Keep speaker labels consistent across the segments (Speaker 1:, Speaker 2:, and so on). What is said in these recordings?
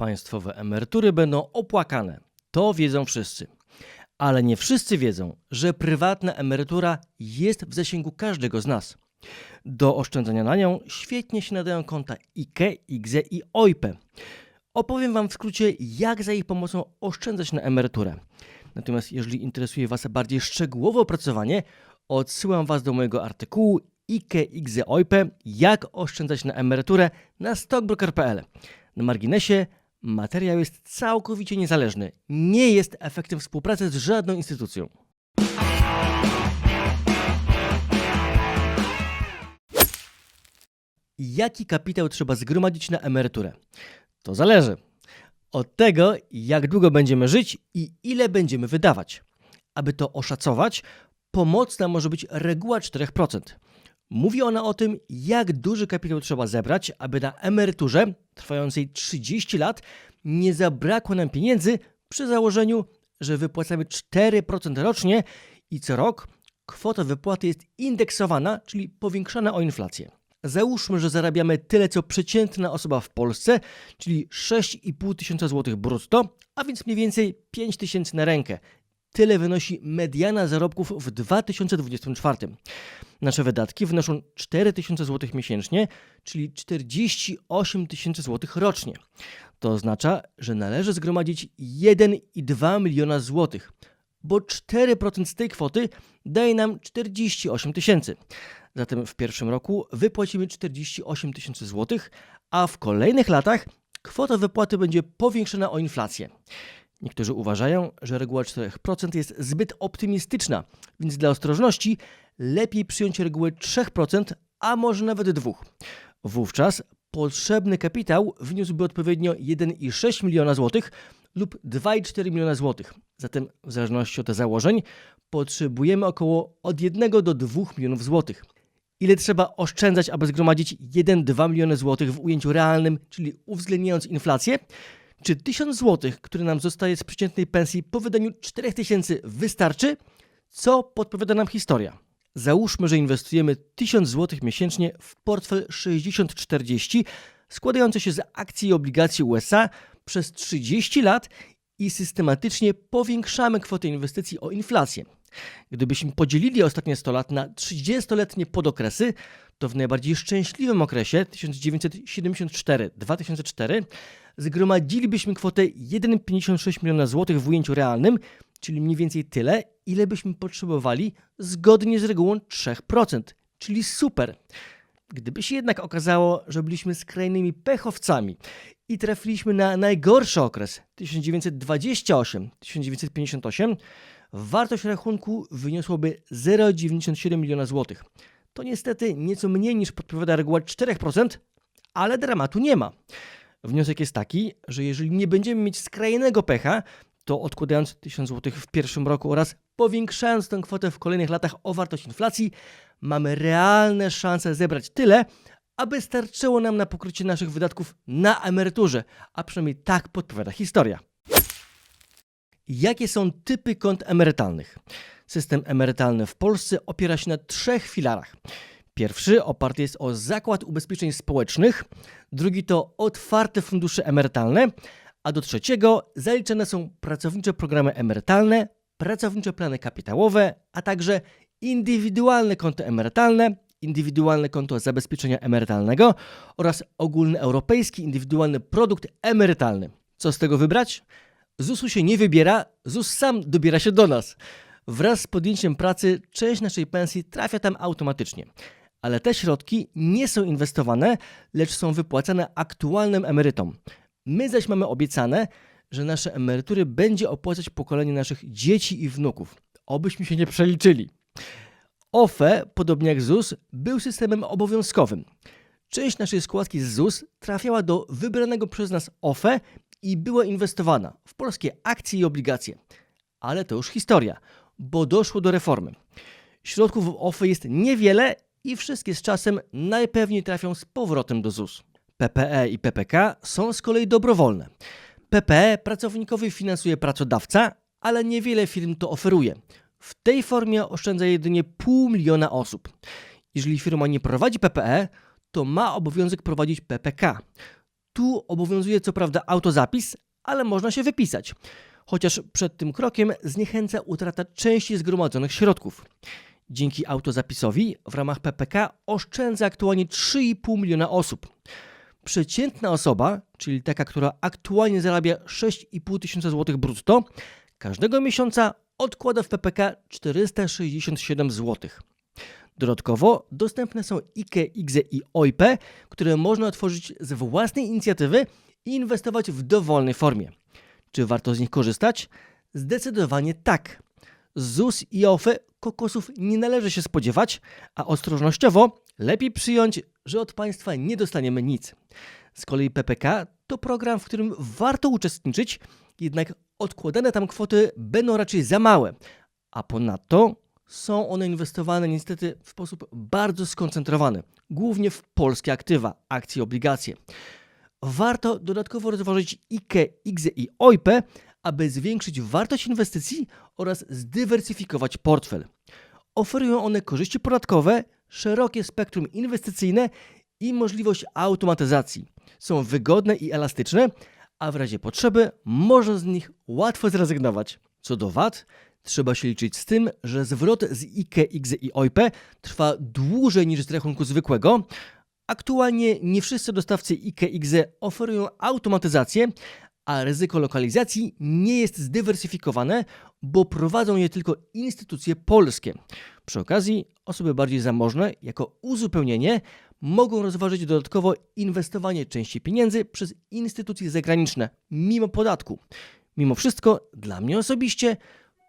Speaker 1: Państwowe emerytury będą opłakane. To wiedzą wszyscy. Ale nie wszyscy wiedzą, że prywatna emerytura jest w zasięgu każdego z nas. Do oszczędzania na nią świetnie się nadają konta IKE, IGZE i OIPE. Opowiem Wam w skrócie, jak za ich pomocą oszczędzać na emeryturę. Natomiast jeżeli interesuje Was bardziej szczegółowe opracowanie, odsyłam Was do mojego artykułu IKE, IGZE, OIPE Jak oszczędzać na emeryturę na stockbroker.pl. Na marginesie, materiał jest całkowicie niezależny. Nie jest efektem współpracy z żadną instytucją. Jaki kapitał trzeba zgromadzić na emeryturę? To zależy od tego, jak długo będziemy żyć i ile będziemy wydawać. Aby to oszacować, pomocna może być reguła 4%. Mówi ona o tym, jak duży kapitał trzeba zebrać, aby na emeryturze trwającej 30 lat nie zabrakło nam pieniędzy przy założeniu, że wypłacamy 4% rocznie i co rok kwota wypłaty jest indeksowana, czyli powiększana o inflację. Załóżmy, że zarabiamy tyle co przeciętna osoba w Polsce, czyli 6,5 tysiąca złotych brutto, a więc mniej więcej 5 tysięcy na rękę. Tyle wynosi mediana zarobków w 2024. Nasze wydatki wynoszą 4 tysiące złotych miesięcznie, czyli 48 tysięcy złotych rocznie. To oznacza, że należy zgromadzić 1,2 miliona złotych, bo 4% z tej kwoty daje nam 48 tysięcy. Zatem w pierwszym roku wypłacimy 48 tysięcy złotych, a w kolejnych latach kwota wypłaty będzie powiększona o inflację. Niektórzy uważają, że reguła 4% jest zbyt optymistyczna, więc dla ostrożności lepiej przyjąć regułę 3%, a może nawet 2%. Wówczas potrzebny kapitał wyniósłby odpowiednio 1,6 miliona złotych lub 2,4 miliona złotych. Zatem w zależności od założeń potrzebujemy około od 1 do 2 milionów złotych. Ile trzeba oszczędzać, aby zgromadzić 1-2 miliony złotych w ujęciu realnym, czyli uwzględniając inflację? Czy 1000 złotych, które nam zostaje z przeciętnej pensji po wydaniu 4000 wystarczy? Co podpowiada nam historia? Załóżmy, że inwestujemy 1000 złotych miesięcznie w portfel 60-40 składający się z akcji i obligacji USA przez 30 lat i systematycznie powiększamy kwotę inwestycji o inflację. Gdybyśmy podzielili ostatnie 100 lat na 30-letnie podokresy, to w najbardziej szczęśliwym okresie 1974-2004 zgromadzilibyśmy kwotę 1,56 miliona złotych w ujęciu realnym, czyli mniej więcej tyle, ile byśmy potrzebowali zgodnie z regułą 3%, czyli super. Gdyby się jednak okazało, że byliśmy skrajnymi pechowcami i trafiliśmy na najgorszy okres 1928-1958, wartość rachunku wyniosłoby 0,97 miliona złotych. To niestety nieco mniej niż podpowiada reguła 4%, ale dramatu nie ma. Wniosek jest taki, że jeżeli nie będziemy mieć skrajnego pecha, to odkładając 1000 zł w pierwszym roku oraz powiększając tę kwotę w kolejnych latach o wartość inflacji, mamy realne szanse zebrać tyle, aby starczyło nam na pokrycie naszych wydatków na emeryturze, a przynajmniej tak podpowiada historia. Jakie są typy kont emerytalnych? System emerytalny w Polsce opiera się na trzech filarach. Pierwszy oparty jest o zakład ubezpieczeń społecznych, drugi to otwarte fundusze emerytalne, a do trzeciego zaliczane są pracownicze programy emerytalne, pracownicze plany kapitałowe, a także indywidualne konto emerytalne, indywidualne konto zabezpieczenia emerytalnego oraz ogólnoeuropejski indywidualny produkt emerytalny. Co z tego wybrać? ZUS-u się nie wybiera, ZUS sam dobiera się do nas. Wraz z podjęciem pracy część naszej pensji trafia tam automatycznie. Ale te środki nie są inwestowane, lecz są wypłacane aktualnym emerytom. My zaś mamy obiecane, że nasze emerytury będzie opłacać pokolenie naszych dzieci i wnuków. Obyśmy się nie przeliczyli. OFE, podobnie jak ZUS, był systemem obowiązkowym. Część naszej składki z ZUS trafiała do wybranego przez nas OFE i była inwestowana w polskie akcje i obligacje. Ale to już historia, bo doszło do reformy. Środków w OFE jest niewiele i wszystkie z czasem najpewniej trafią z powrotem do ZUS. PPE i PPK są z kolei dobrowolne. PPE pracownikowi finansuje pracodawca, ale niewiele firm to oferuje. W tej formie oszczędza jedynie pół miliona osób. Jeżeli firma nie prowadzi PPE, to ma obowiązek prowadzić PPK. Tu obowiązuje co prawda autozapis, ale można się wypisać. Chociaż przed tym krokiem zniechęca utrata części zgromadzonych środków. Dzięki autozapisowi w ramach PPK oszczędza aktualnie 3,5 miliona osób. Przeciętna osoba, czyli taka, która aktualnie zarabia 6,5 tysiąca złotych brutto, każdego miesiąca odkłada w PPK 467 zł. Dodatkowo dostępne są IKE, IGZE i OIP, które można otworzyć z własnej inicjatywy i inwestować w dowolnej formie. Czy warto z nich korzystać? Zdecydowanie tak. ZUS i OFE kokosów nie należy się spodziewać, a ostrożnościowo lepiej przyjąć, że od państwa nie dostaniemy nic. Z kolei PPK to program, w którym warto uczestniczyć, jednak odkładane tam kwoty będą raczej za małe, a ponadto są one inwestowane niestety w sposób bardzo skoncentrowany, głównie w polskie aktywa, akcje, obligacje. Warto dodatkowo rozważyć IKE, IGZE i OIP, aby zwiększyć wartość inwestycji oraz zdywersyfikować portfel. Oferują one korzyści podatkowe, szerokie spektrum inwestycyjne i możliwość automatyzacji. Są wygodne i elastyczne, a w razie potrzeby można z nich łatwo zrezygnować. Co do VAT, trzeba się liczyć z tym, że zwrot z IKE, i OIP trwa dłużej niż z rachunku zwykłego. Aktualnie nie wszyscy dostawcy IKE, oferują automatyzację, a ryzyko lokalizacji nie jest zdywersyfikowane, bo prowadzą je tylko instytucje polskie. Przy okazji, osoby bardziej zamożne, jako uzupełnienie, mogą rozważyć dodatkowo inwestowanie części pieniędzy przez instytucje zagraniczne, mimo podatku. Mimo wszystko, dla mnie osobiście,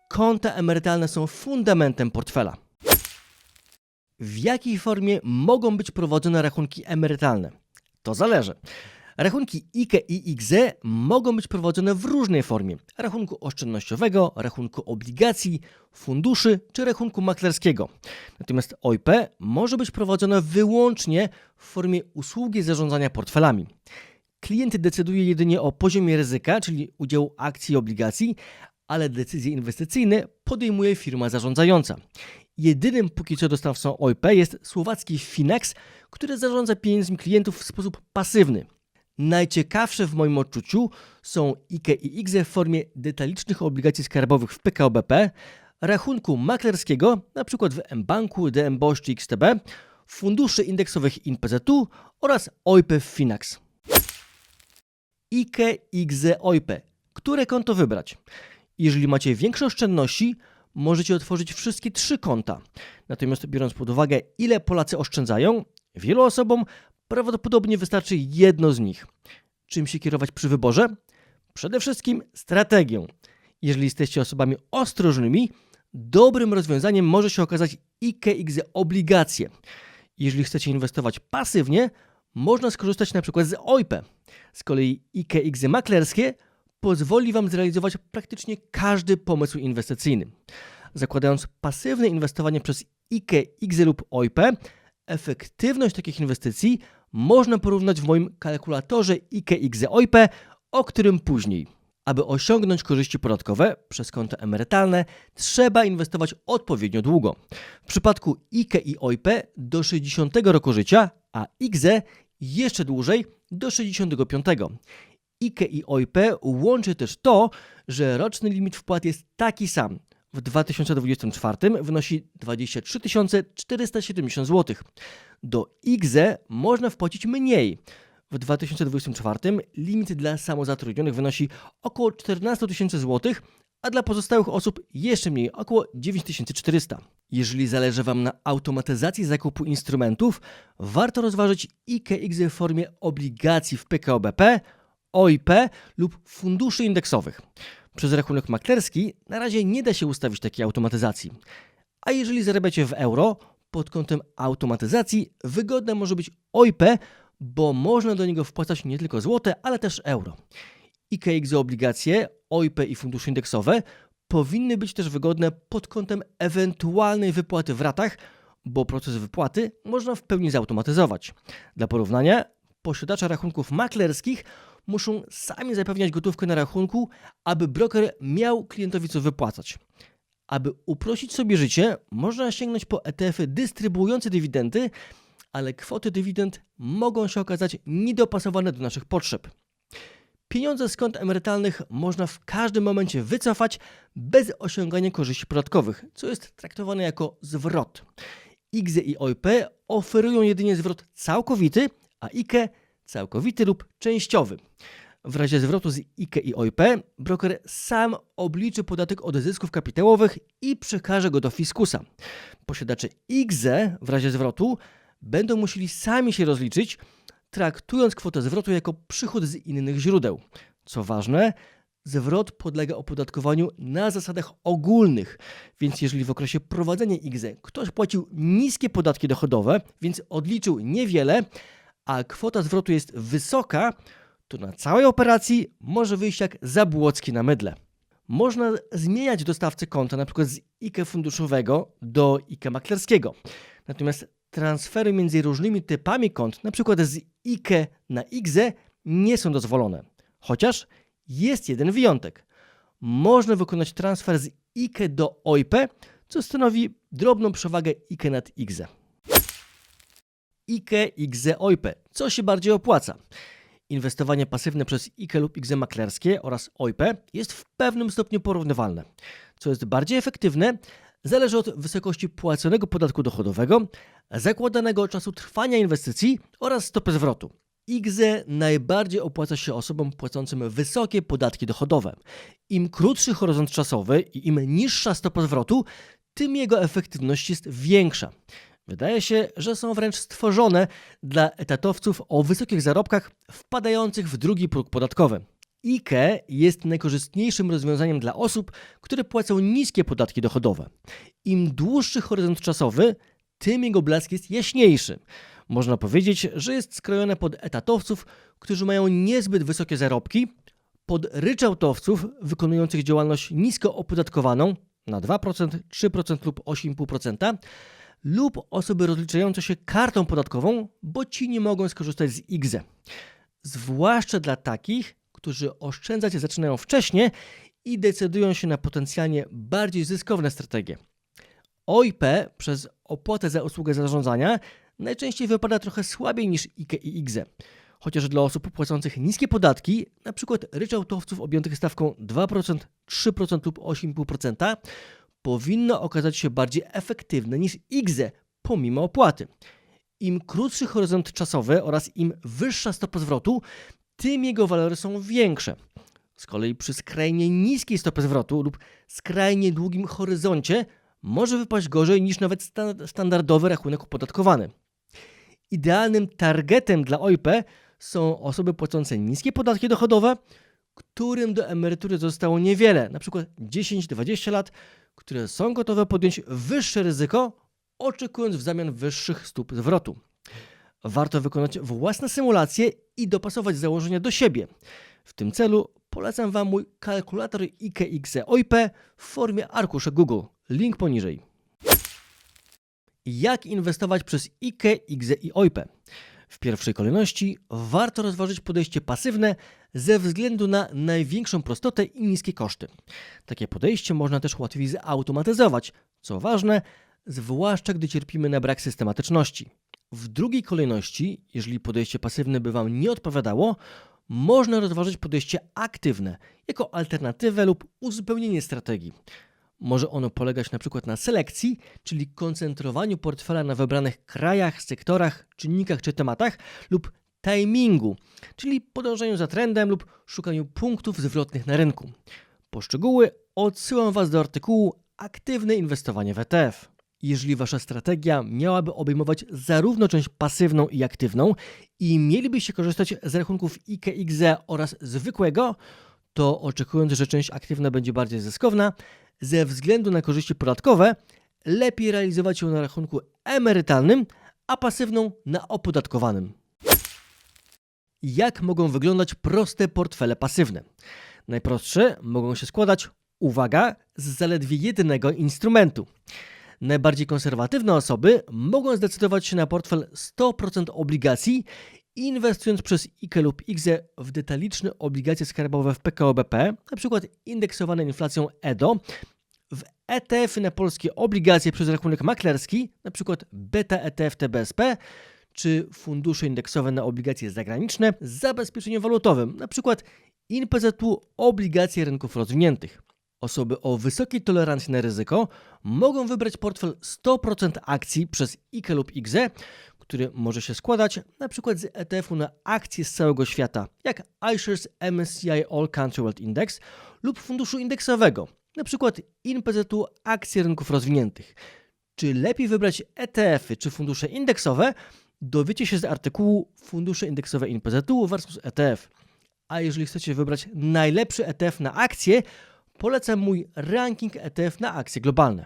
Speaker 1: konta emerytalne są fundamentem portfela. W jakiej formie mogą być prowadzone rachunki emerytalne? To zależy. Rachunki IKE i IGZE mogą być prowadzone w różnej formie: rachunku oszczędnościowego, rachunku obligacji, funduszy czy rachunku maklerskiego. Natomiast OIP może być prowadzone wyłącznie w formie usługi zarządzania portfelami. Klient decyduje jedynie o poziomie ryzyka, czyli udziału akcji i obligacji, ale decyzje inwestycyjne podejmuje firma zarządzająca. Jedynym póki co dostawcą OIP jest słowacki Finax, który zarządza pieniędzmi klientów w sposób pasywny. Najciekawsze w moim odczuciu są IKE i IGZE w formie detalicznych obligacji skarbowych w PKO BP, rachunku maklerskiego, np. w mBanku, DM Bosch czy XTB, funduszy indeksowych INPZU oraz OIP w Finax. IKE, IGZE, OIP. Które konto wybrać? Jeżeli macie większe oszczędności, możecie otworzyć wszystkie trzy konta. Natomiast biorąc pod uwagę, ile Polacy oszczędzają, wielu osobom prawdopodobnie wystarczy jedno z nich. Czym się kierować przy wyborze? Przede wszystkim strategią. Jeżeli jesteście osobami ostrożnymi, dobrym rozwiązaniem może się okazać IKX obligacje. Jeżeli chcecie inwestować pasywnie, można skorzystać na przykład z OIP. Z kolei IKX maklerskie pozwoli Wam zrealizować praktycznie każdy pomysł inwestycyjny. Zakładając pasywne inwestowanie przez IKX lub OIP, efektywność takich inwestycji można porównać w moim kalkulatorze IKE OIP, o którym później. Aby osiągnąć korzyści podatkowe przez konto emerytalne, trzeba inwestować odpowiednio długo. W przypadku IKE i OIP do 60 roku życia, a IGZE jeszcze dłużej do 65. IKE i OIP łączy też to, że roczny limit wpłat jest taki sam. W 2024 wynosi 23 470 zł. Do IGZE można wpłacić mniej. W 2024 limit dla samozatrudnionych wynosi około 14 tysięcy złotych, a dla pozostałych osób jeszcze mniej, około 9400. Jeżeli zależy Wam na automatyzacji zakupu instrumentów, warto rozważyć IKX w formie obligacji w PKO BP, OIP lub funduszy indeksowych. Przez rachunek maklerski na razie nie da się ustawić takiej automatyzacji. A jeżeli zarabiacie w euro, pod kątem automatyzacji wygodne może być OIP, bo można do niego wpłacać nie tylko złote, ale też euro. IKX obligacje, OIP i fundusze indeksowe powinny być też wygodne pod kątem ewentualnej wypłaty w ratach, bo proces wypłaty można w pełni zautomatyzować. Dla porównania, posiadacze rachunków maklerskich muszą sami zapewniać gotówkę na rachunku, aby broker miał klientowi co wypłacać. Aby uprościć sobie życie, można sięgnąć po ETF-y dystrybuujące dywidendy, ale kwoty dywidend mogą się okazać niedopasowane do naszych potrzeb. Pieniądze z kont emerytalnych można w każdym momencie wycofać bez osiągania korzyści podatkowych, co jest traktowane jako zwrot. IGZE i OIP oferują jedynie zwrot całkowity, a IKE całkowity lub częściowy. W razie zwrotu z IKE i OIP broker sam obliczy podatek od zysków kapitałowych i przekaże go do fiskusa. Posiadacze IGZE w razie zwrotu będą musieli sami się rozliczyć, traktując kwotę zwrotu jako przychód z innych źródeł. Co ważne, zwrot podlega opodatkowaniu na zasadach ogólnych, więc jeżeli w okresie prowadzenia IGZE ktoś płacił niskie podatki dochodowe, więc odliczył niewiele, a kwota zwrotu jest wysoka, to na całej operacji może wyjść jak zabłocki na mydle. Można zmieniać dostawcę konta np. z IKE funduszowego do IKE maklerskiego. Natomiast transfery między różnymi typami kont, np. z IKE na IGZE, nie są dozwolone. Chociaż jest jeden wyjątek. Można wykonać transfer z IKE do OIP, co stanowi drobną przewagę IKE nad IGZE. IKE, IGZE, OIP. Co się bardziej opłaca? Inwestowanie pasywne przez IKE lub IGZE maklerskie oraz OIP jest w pewnym stopniu porównywalne. Co jest bardziej efektywne, zależy od wysokości płaconego podatku dochodowego, zakładanego czasu trwania inwestycji oraz stopy zwrotu. IGZE najbardziej opłaca się osobom płacącym wysokie podatki dochodowe. Im krótszy horyzont czasowy i im niższa stopa zwrotu, tym jego efektywność jest większa. Wydaje się, że są wręcz stworzone dla etatowców o wysokich zarobkach wpadających w drugi próg podatkowy. IKE jest najkorzystniejszym rozwiązaniem dla osób, które płacą niskie podatki dochodowe. Im dłuższy horyzont czasowy, tym jego blask jest jaśniejszy. Można powiedzieć, że jest skrojone pod etatowców, którzy mają niezbyt wysokie zarobki, pod ryczałtowców wykonujących działalność nisko opodatkowaną na 2%, 3% lub 8,5%, lub osoby rozliczające się kartą podatkową, bo ci nie mogą skorzystać z IGZE. Zwłaszcza dla takich, którzy oszczędzać zaczynają wcześniej i decydują się na potencjalnie bardziej zyskowne strategie. OIP przez opłatę za usługę zarządzania najczęściej wypada trochę słabiej niż IKE i IGZE. Chociaż dla osób płacących niskie podatki, np. ryczałtowców objętych stawką 2%, 3% lub 8,5%, powinno okazać się bardziej efektywne niż IGZE pomimo opłaty. Im krótszy horyzont czasowy oraz im wyższa stopa zwrotu, tym jego walory są większe. Z kolei przy skrajnie niskiej stopie zwrotu lub skrajnie długim horyzoncie może wypaść gorzej niż nawet sta- standardowy rachunek opodatkowany. Idealnym targetem dla OIP są osoby płacące niskie podatki dochodowe, którym do emerytury zostało niewiele, np. 10-20 lat, które są gotowe podjąć wyższe ryzyko, oczekując w zamian wyższych stóp zwrotu. Warto wykonać własne symulacje i dopasować założenia do siebie. W tym celu polecam Wam mój kalkulator IKXE OIP w formie arkusza Google. Link poniżej. Jak inwestować przez IKE, IGZE i OIP? W pierwszej kolejności warto rozważyć podejście pasywne ze względu na największą prostotę i niskie koszty. Takie podejście można też łatwiej zautomatyzować, co ważne, zwłaszcza gdy cierpimy na brak systematyczności. W drugiej kolejności, jeżeli podejście pasywne by Wam nie odpowiadało, można rozważyć podejście aktywne jako alternatywę lub uzupełnienie strategii. Może ono polegać na przykład na selekcji, czyli koncentrowaniu portfela na wybranych krajach, sektorach, czynnikach czy tematach, lub timingu, czyli podążaniu za trendem lub szukaniu punktów zwrotnych na rynku. Po szczegóły odsyłam Was do artykułu Aktywne inwestowanie w ETF. Jeżeli Wasza strategia miałaby obejmować zarówno część pasywną i aktywną i mielibyście korzystać z rachunków IKE-XE oraz zwykłego, to oczekując, że część aktywna będzie bardziej zyskowna, ze względu na korzyści podatkowe, lepiej realizować ją na rachunku emerytalnym, a pasywną na opodatkowanym. Jak mogą wyglądać proste portfele pasywne? Najprostsze mogą się składać, uwaga, z zaledwie jednego instrumentu. Najbardziej konserwatywne osoby mogą zdecydować się na portfel 100% obligacji, inwestując przez IKE lub IGZE w detaliczne obligacje skarbowe w PKO BP, np. indeksowane inflacją EDO, w ETF na polskie obligacje przez rachunek maklerski, np. Beta ETF TBSP, czy fundusze indeksowe na obligacje zagraniczne z zabezpieczeniem walutowym, np. INPZU obligacje rynków rozwiniętych. Osoby o wysokiej tolerancji na ryzyko mogą wybrać portfel 100% akcji przez IKE lub IGZE, który może się składać np. z ETF-u na akcje z całego świata, jak iShares MSCI All Country World Index lub funduszu indeksowego, np. INPZU akcje rynków rozwiniętych. Czy lepiej wybrać ETF-y czy fundusze indeksowe? Dowiecie się z artykułu Fundusze indeksowe INPZU versus ETF. A jeżeli chcecie wybrać najlepszy ETF na akcje, polecam mój ranking ETF na akcje globalne.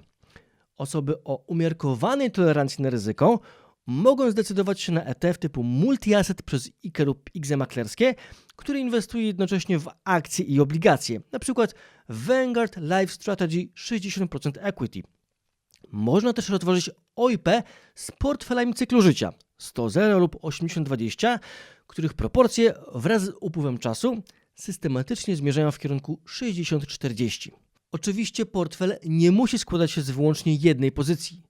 Speaker 1: Osoby o umiarkowanej tolerancji na ryzyko mogą zdecydować się na ETF typu multi-asset przez IKE lub IGZE maklerskie, które inwestuje jednocześnie w akcje i obligacje, np. Vanguard Life Strategy 60% Equity. Można też rozważyć OIP z portfelami cyklu życia 100-0 lub 80-20, których proporcje wraz z upływem czasu systematycznie zmierzają w kierunku 60-40. Oczywiście portfel nie musi składać się z wyłącznie jednej pozycji.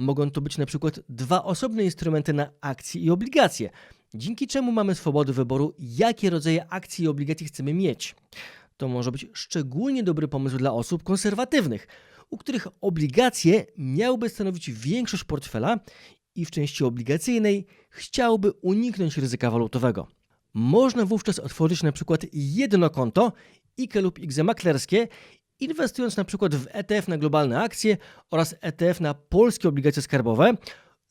Speaker 1: Mogą to być na przykład dwa osobne instrumenty na akcje i obligacje, dzięki czemu mamy swobodę wyboru, jakie rodzaje akcji i obligacji chcemy mieć. To może być szczególnie dobry pomysł dla osób konserwatywnych, u których obligacje miałyby stanowić większość portfela i w części obligacyjnej chciałby uniknąć ryzyka walutowego. Można wówczas otworzyć na przykład jedno konto IKE lub IGZE maklerskie, inwestując na przykład w ETF na globalne akcje oraz ETF na polskie obligacje skarbowe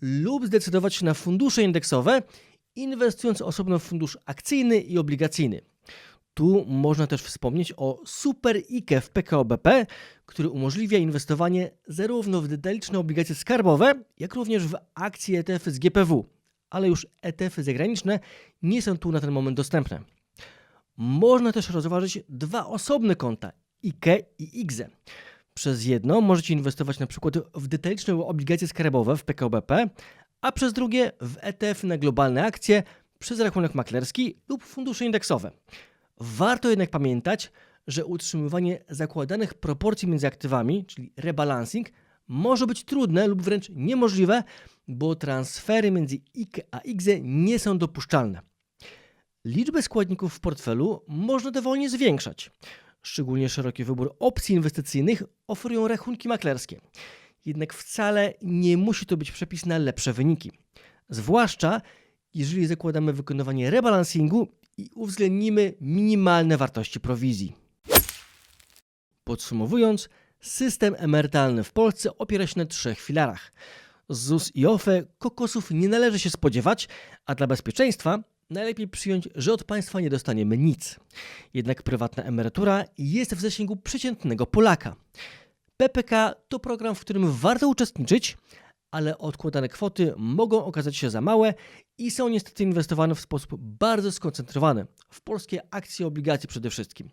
Speaker 1: lub zdecydować się na fundusze indeksowe, inwestując osobno w fundusz akcyjny i obligacyjny. Tu można też wspomnieć o Super IKE w PKO BP, który umożliwia inwestowanie zarówno w detaliczne obligacje skarbowe, jak również w akcje ETF z GPW, ale już ETF-y zagraniczne nie są tu na ten moment dostępne. Można też rozważyć dwa osobne konta IKE i IGZE. Przez jedno możecie inwestować na przykład w detaliczne obligacje skarbowe w PKO BP, a przez drugie w ETF na globalne akcje przez rachunek maklerski lub fundusze indeksowe. Warto jednak pamiętać, że utrzymywanie zakładanych proporcji między aktywami, czyli rebalancing, może być trudne lub wręcz niemożliwe, bo transfery między IKE a IGZE nie są dopuszczalne. Liczbę składników w portfelu można dowolnie zwiększać. Szczególnie szeroki wybór opcji inwestycyjnych oferują rachunki maklerskie. Jednak wcale nie musi to być przepis na lepsze wyniki. Zwłaszcza jeżeli zakładamy wykonywanie rebalansingu i uwzględnimy minimalne wartości prowizji. Podsumowując, system emerytalny w Polsce opiera się na trzech filarach. ZUS i OFE kokosów nie należy się spodziewać, a dla bezpieczeństwa najlepiej przyjąć, że od państwa nie dostaniemy nic. Jednak prywatna emerytura jest w zasięgu przeciętnego Polaka. PPK to program, w którym warto uczestniczyć, ale odkładane kwoty mogą okazać się za małe i są niestety inwestowane w sposób bardzo skoncentrowany w polskie akcje obligacje przede wszystkim.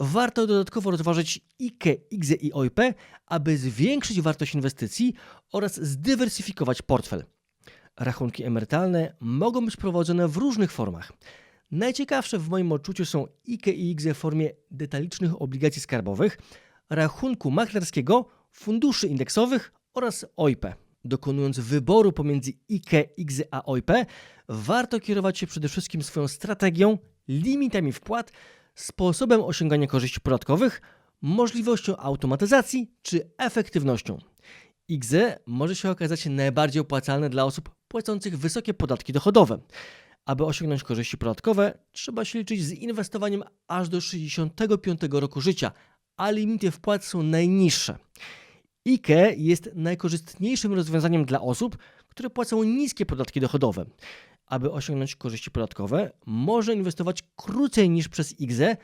Speaker 1: Warto dodatkowo rozważyć IKE, IGZE i OIP, aby zwiększyć wartość inwestycji oraz zdywersyfikować portfel. Rachunki emerytalne mogą być prowadzone w różnych formach. Najciekawsze w moim odczuciu są IKE i IGZE w formie detalicznych obligacji skarbowych, rachunku maklerskiego, funduszy indeksowych oraz OIP. Dokonując wyboru pomiędzy IKE, IGZE a OIP, warto kierować się przede wszystkim swoją strategią, limitami wpłat, sposobem osiągania korzyści podatkowych, możliwością automatyzacji czy efektywnością. IGZE może się okazać najbardziej opłacalne dla osób płacących wysokie podatki dochodowe. Aby osiągnąć korzyści podatkowe, trzeba się liczyć z inwestowaniem aż do 65 roku życia, a limity wpłat są najniższe. IKE jest najkorzystniejszym rozwiązaniem dla osób, które płacą niskie podatki dochodowe. Aby osiągnąć korzyści podatkowe, może inwestować krócej niż przez IGZE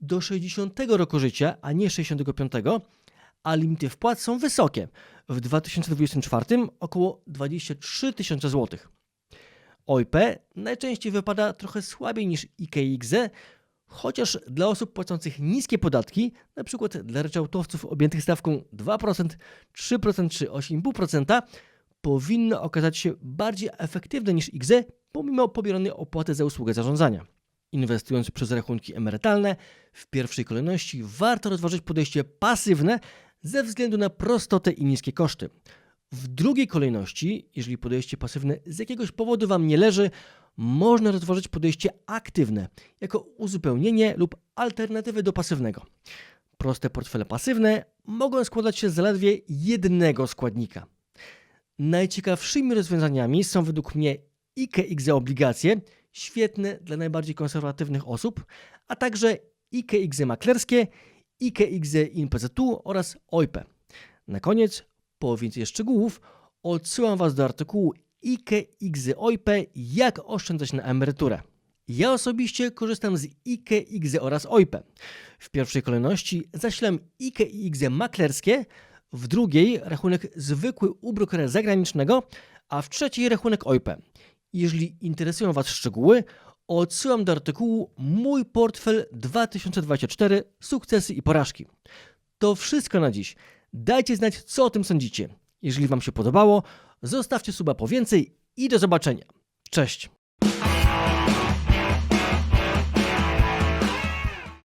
Speaker 1: do 60 roku życia, a nie 65, a limity wpłat są wysokie. W 2024 około 23 tysiące złotych. OIP najczęściej wypada trochę słabiej niż IKE chociaż dla osób płacących niskie podatki, np. dla ryczałtowców objętych stawką 2%, 3% czy 8,5%, powinno okazać się bardziej efektywne niż IGZE pomimo pobieranej opłaty za usługę zarządzania. Inwestując przez rachunki emerytalne, w pierwszej kolejności warto rozważyć podejście pasywne ze względu na prostotę i niskie koszty. W drugiej kolejności, jeżeli podejście pasywne z jakiegoś powodu Wam nie leży, można rozważyć podejście aktywne jako uzupełnienie lub alternatywę do pasywnego. Proste portfele pasywne mogą składać się z zaledwie jednego składnika. Najciekawszymi rozwiązaniami są według mnie IKX obligacje, świetne dla najbardziej konserwatywnych osób, a także IKX maklerskie, IKX INPZU oraz OIP. Na koniec, po więcej szczegółów, odsyłam Was do artykułu IKX OIP Jak oszczędzać na emeryturę. Ja osobiście korzystam z IKX oraz OIP. W pierwszej kolejności zasilam IKX maklerskie, w drugiej rachunek zwykły u brokera zagranicznego, a w trzeciej rachunek OIP. Jeżeli interesują Was szczegóły, odsyłam do artykułu Mój portfel 2024 Sukcesy i porażki. To wszystko na dziś. Dajcie znać, co o tym sądzicie. Jeżeli Wam się podobało, zostawcie suba po więcej i do zobaczenia. Cześć!